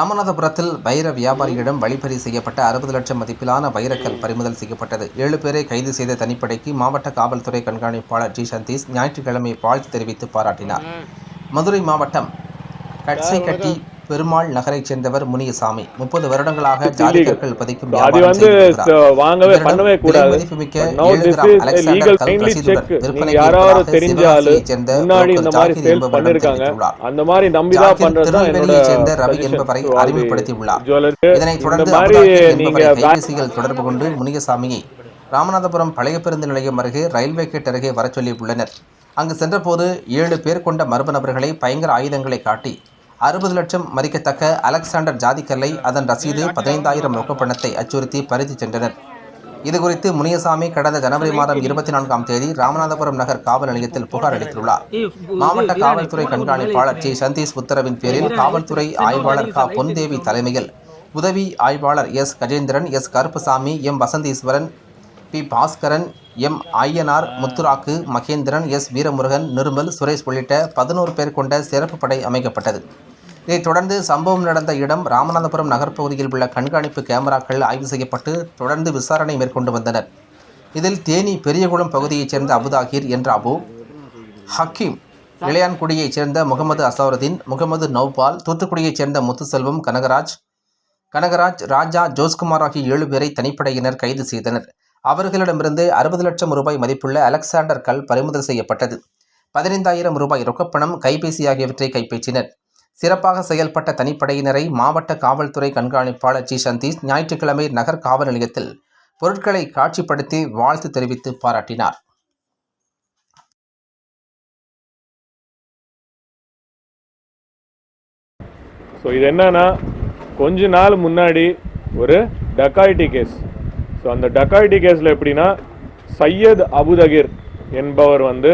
ராமநாதபுரத்தில் வைர வியாபாரியிடம் வழிப்பறி செய்யப்பட்ட அறுபது லட்சம் மதிப்பிலான வைரக்கல் பறிமுதல் செய்யப்பட்டது. ஏழு பேரை கைது செய்த தனிப்படைக்கு மாவட்ட காவல்துறை கண்காணிப்பாளர் ஜி. சந்தீஷ் ஞாயிற்றுக்கிழமை வாழ்த்து தெரிவித்து பாராட்டினார். மதுரை மாவட்டம் கட்சைக்கட்டி பெருமாள் நகரைச் சேர்ந்தவர் முனியசாமி. முப்பது வருடங்களாக ஜாதி கற்கள் பதிக்கும் வாங்கவே பண்ணவே கூடாது. யாராவது முன்னாடி இந்த மாதிரி பண்ணிருக்காங்க. அந்த மாதிரி நம்பிதான் பண்றதுதான் என்னோட சேர்ந்த ரவி. என்பவரை அறிமுகப்படுத்தியுள்ளார். இதனைத் தொடர்ந்து தொடர்பு கொண்டு முனியசாமியை ராமநாதபுரம் பழைய பேருந்து நிலையம் அருகே ரயில்வே கேட் அருகே வரச் சொல்லியுள்ளனர். அங்கு சென்றபோது ஏழு பேர் கொண்ட மர்ம நபர்களை பயங்கர ஆயுதங்களை காட்டி அறுபது லட்சம் மதிக்கத்தக்க அலெக்சாண்டர் ஜாதிக்கல்லை அதன் ரசீது பதினைந்தாயிரம் ரொக்கப்பணத்தை அச்சுறுத்தி பறித்துச் சென்றனர். இதுகுறித்து முனியசாமி கடந்த ஜனவரி மாதம் இருபத்தி நான்காம் தேதி ராமநாதபுரம் நகர் காவல் நிலையத்தில் புகார் அளித்துள்ளார். மாவட்ட காவல்துறை கண்காணிப்பாளர் ஜி. சந்தீஷ் உத்தரவின் பேரில் காவல்துறை ஆய்வாளர் க. பொன்தேவி தலைமையில் உதவி ஆய்வாளர் S. Gajendran S. Karuppasamy M. Vasantheeswaran P. Baskaran M. Ayyanar Muthurakku Mahendran S. Veeramurugan Nirmal Suresh உள்ளிட்ட பதினோரு பேர் கொண்ட சிறப்பு படை அமைக்கப்பட்டது. இதைத் தொடர்ந்து சம்பவம் நடந்த இடம் ராமநாதபுரம் நகர்ப்பகுதியில் உள்ள கண்காணிப்பு கேமராக்கள் ஆய்வு செய்யப்பட்டு தொடர்ந்து விசாரணை மேற்கொண்டு வந்தனர். இதில் தேனி பெரியகுளம் பகுதியைச் சேர்ந்த அபுதாகிர் என்ற அபு ஹக்கீம் இளையான்குடியைச் சேர்ந்த முகமது அசௌருதீன் முகமது நௌபால் தூத்துக்குடியைச் சேர்ந்த முத்துசெல்வம் கனகராஜ் கனகராஜ் ராஜா ஜோஸ்குமார் ஆகிய ஏழு பேரை தனிப்படையினர் கைது செய்தனர். அவர்களிடமிருந்து அறுபது லட்சம் ரூபாய் மதிப்புள்ள அலெக்சாண்டர் கல் பறிமுதல் செய்யப்பட்டது. பதினைந்தாயிரம் ரூபாய் ரொக்கப்பணம் கைபேசி ஆகியவற்றை கைப்பற்றினர். சிறப்பாக செயல்பட்ட தனிப்படையினரை மாவட்ட காவல்துறை கண்காணிப்பாளர் ஜி. சந்தீஷ் ஞாயிற்றுக்கிழமை நகர் காவல் நிலையத்தில் பொருட்களை காட்சிப்படுத்தி வாழ்த்து தெரிவித்து பாராட்டினார். ஸோ இது என்னன்னா கொஞ்ச நாள் முன்னாடி ஒரு டக்காய்டி கேஸ் ஸோ அந்த டக்காய்டி கேஸில் எப்படின்னா சையத் அபுதகிர் என்பவர் வந்து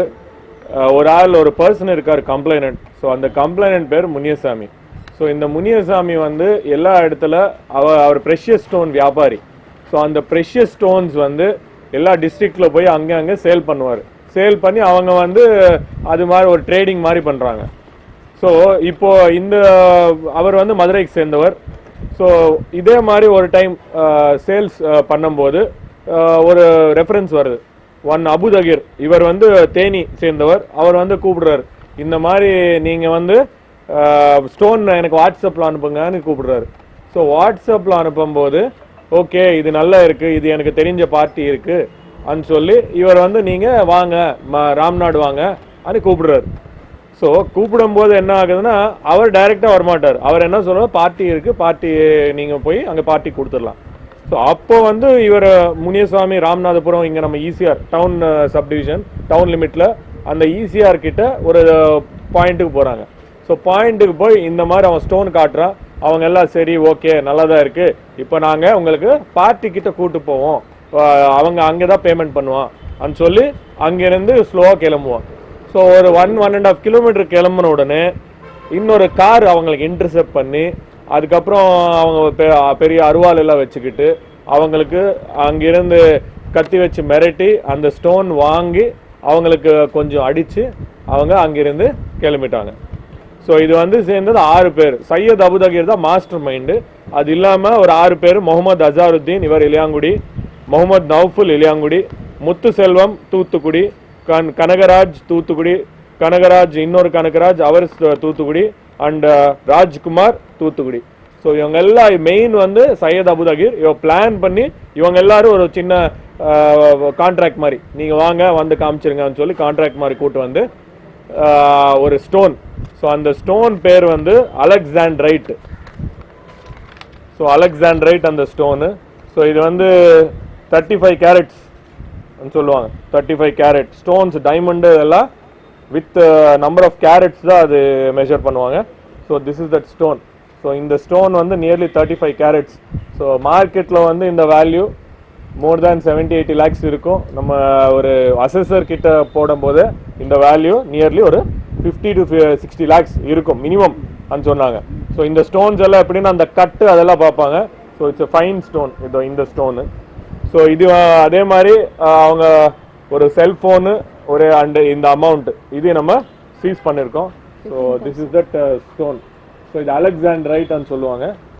ஒரு ஆள் ஒரு பர்சன் இருக்கார் கம்ப்ளைனன்ட் ஸோ அந்த கம்ப்ளைனன்ட் பேர் முனியசாமி. ஸோ இந்த முனியசாமி வந்து எல்லா இடத்துல அவ அவர் ப்ரெஷியஸ் ஸ்டோன் வியாபாரி. ஸோ அந்த ப்ரெஷியஸ் ஸ்டோன்ஸ் வந்து எல்லா டிஸ்ட்ரிக்டில் போய் அங்கே அங்கே சேல் பண்ணுவார். சேல் பண்ணி அவங்க வந்து அது மாதிரி ஒரு ட்ரேடிங் மாதிரி பண்ணுறாங்க ஸோ இப்போது இந்த அவர் வந்து மதுரைக்கு சேர்ந்தவர். ஸோ இதே மாதிரி ஒரு டைம் சேல்ஸ் பண்ணும்போது ஒரு ரெஃபரன்ஸ் வருது. ஒன் அபுதகிர் இவர் வந்து தேனி சேர்ந்தவர். அவர் வந்து கூப்பிடுறாரு. இந்த மாதிரி நீங்கள் வந்து ஸ்டோன் எனக்கு வாட்ஸ்அப்பில் அனுப்புங்கன்னு கூப்பிடுறாரு. ஸோ வாட்ஸ்அப்பில் அனுப்பும்போது ஓகே இது நல்லா இருக்குது இது எனக்கு தெரிஞ்ச பார்ட்டி இருக்குது அன்னு சொல்லி இவர் வந்து நீங்கள் வாங்க ம- ராம்நாடு வாங்க అని கூப்பிடுறாரு. ஸோ கூப்பிடும்போது என்ன ஆகுதுன்னா அவர் டைரெக்டாக வரமாட்டார். அவர் என்ன சொல்கிறார் பார்ட்டி இருக்குது பார்ட்டி நீங்கள் போய் அங்கே பார்ட்டி கொடுத்துடலாம். ஸோ அப்போ வந்து இவர் முனியசாமி ராமநாதபுரம் இங்கே நம்ம ஈஸியாக டவுன் சப்டிவிஷன் டவுன் லிமிட்டில் அந்த ஈசிஆர் கிட்ட ஒரு பாயிண்ட்டுக்கு போகிறாங்க ஸோ பாயிண்ட்டுக்கு போய் இந்த மாதிரி அவன் ஸ்டோன் காட்டுறான். அவங்க எல்லாம் சரி ஓகே நல்லா தான் இருக்குது இப்போ நாங்கள் உங்களுக்கு பார்ட்டி கிட்ட கூட்டு போவோம். அவங்க அங்கே தான் பேமெண்ட் பண்ணுவான். அப்படின்னு சொல்லி அங்கேருந்து ஸ்லோவாக கிளம்புவான் ஸோ ஒரு one one and half kilometre கிளம்புன உடனே இன்னொரு கார் அவங்களுக்கு இன்டர்செப்ட் பண்ணி அதுக்கப்புறம் அவங்க பெ- பெரிய அருவாள் எல்லாம் வச்சுக்கிட்டு அவங்களுக்கு அங்கிருந்து கத்தி வச்சு மிரட்டி அந்த ஸ்டோன் வாங்கி அவங்களுக்கு கொஞ்சம் அடித்து அவங்க அங்கிருந்து கிளம்பிட்டாங்க. ஸோ இது வந்து சேர்ந்தது ஆறு பேர். சையத் அபுதகீர் தான் மாஸ்டர் மைண்டு அது இல்லாமல் ஒரு ஆறு பேர். முகமது அசாருத்தீன் இவர் இளையாங்குடி முகமது நவ்ஃபுல் இளையாங்குடி முத்துசெல்வம் தூத்துக்குடி. கன் கனகராஜ் தூத்துக்குடி. கனகராஜ் இன்னொரு கனகராஜ் அவர் Thoothukudi. And uh, Rajkumar Thoothukudi. So இவங்க எல்லாம் மெயின் வந்து சையத் அபுதகீர் இவ பிளான் பண்ணி இவங்க எல்லாரும் ஒரு சின்ன கான்ட்ராக்ட் மாதிரி. நீங்கள் வாங்க வந்து காமிச்சிருங்கன்னு சொல்லி கான்ட்ராக்ட் மாதிரி கூட்டு வந்து ஒரு ஸ்டோன் ஸோ அந்த ஸ்டோன் பேர் வந்து அலெக்சாண்ட்ரைட் ஸோ அலெக்சாண்ட்ரைட் அந்த ஸ்டோனு ஸோ இது வந்து தேர்ட்டி ஃபைவ் கேரட்ஸ் சொல்லுவாங்க. Thirty five carat stones diamond எல்லாம் வித் நம்பர் ஆஃப் கேரட்ஸ் தான் அது மெஷர் பண்ணுவாங்க. So this is that stone so இந்த ஸ்டோன் வந்து nearly thirty five carats so மார்க்கெட்டில் வந்து இந்த value more than seventy eighty lakhs இருக்கும். நம்ம ஒரு அசஸர் கிட்ட போடும்போது இந்த வேல்யூ நியர்லி ஒரு ஃபிஃப்டி டு சிக்ஸ்டி லேக்ஸ் இருக்கும் மினிமம் அப்படின்னு சொன்னாங்க. ஸோ இந்த ஸ்டோன்ஸ் எல்லாம் எப்படின்னா அந்த கட்டு அதெல்லாம் பார்ப்பாங்க. ஸோ இட்ஸ் ஃபைன் ஸ்டோன் இதோ இந்த ஸ்டோனு ஸோ இது அதே மாதிரி அவங்க ஒரு செல்ஃபோனு ஒரு அண்டு இந்த அமௌண்ட் uh, இது நம்ம சீஸ் பண்ணியிருக்கோம். So this is that stone so இது அலெக்சாண்ட் அலெக்சாண்ட்ரைட்னு சொல்லுவாங்க.